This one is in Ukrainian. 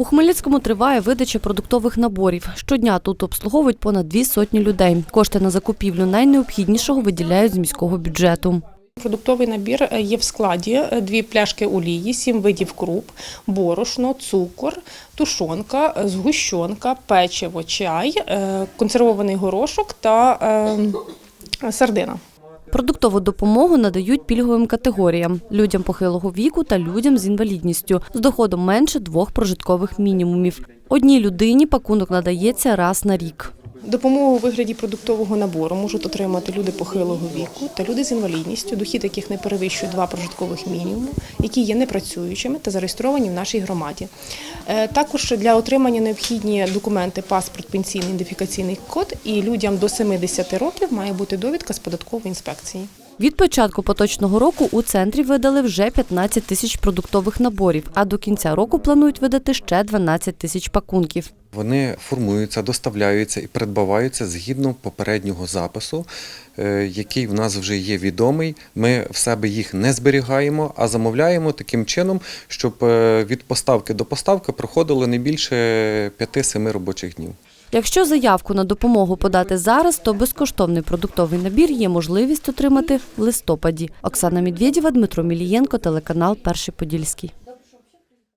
У Хмельницькому триває видача продуктових наборів. Щодня тут обслуговують понад дві сотні людей. Кошти на закупівлю найнеобхіднішого виділяють з міського бюджету. Продуктовий набір е, є в складі е, дві пляшки олії, сім видів круп, борошно, цукор, тушонка, е, згущенка, печиво, чай, консервований горошок та е, сардина. Продуктову допомогу надають пільговим категоріям – людям похилого віку та людям з інвалідністю з доходом менше двох прожиткових мінімумів. Одній людині пакунок надається раз на рік. Допомогу у вигляді продуктового набору можуть отримати люди похилого віку та люди з інвалідністю, дохід яких не перевищує два прожиткових мінімуми, які є непрацюючими та зареєстровані в нашій громаді. Е, Також для отримання необхідні документи паспорт, пенсійний ідентифікаційний код і людям до 70 років має бути довідка з податкової інспекції. Від початку поточного року у центрі видали вже 15 тисяч продуктових наборів, а до кінця року планують видати ще 12 тисяч пакунків. Вони формуються, доставляються і придбаваються згідно попереднього запису, е, який в нас вже є відомий. Ми в себе їх не зберігаємо, а замовляємо таким чином, щоб е, від поставки до поставки проходило не більше 5-7 робочих днів. Якщо заявку на допомогу подати зараз, то безкоштовний продуктовий набір є можливість отримати в листопаді. Оксана Медведєва, Дмитро Мілієнко, телеканал Перший Подільський.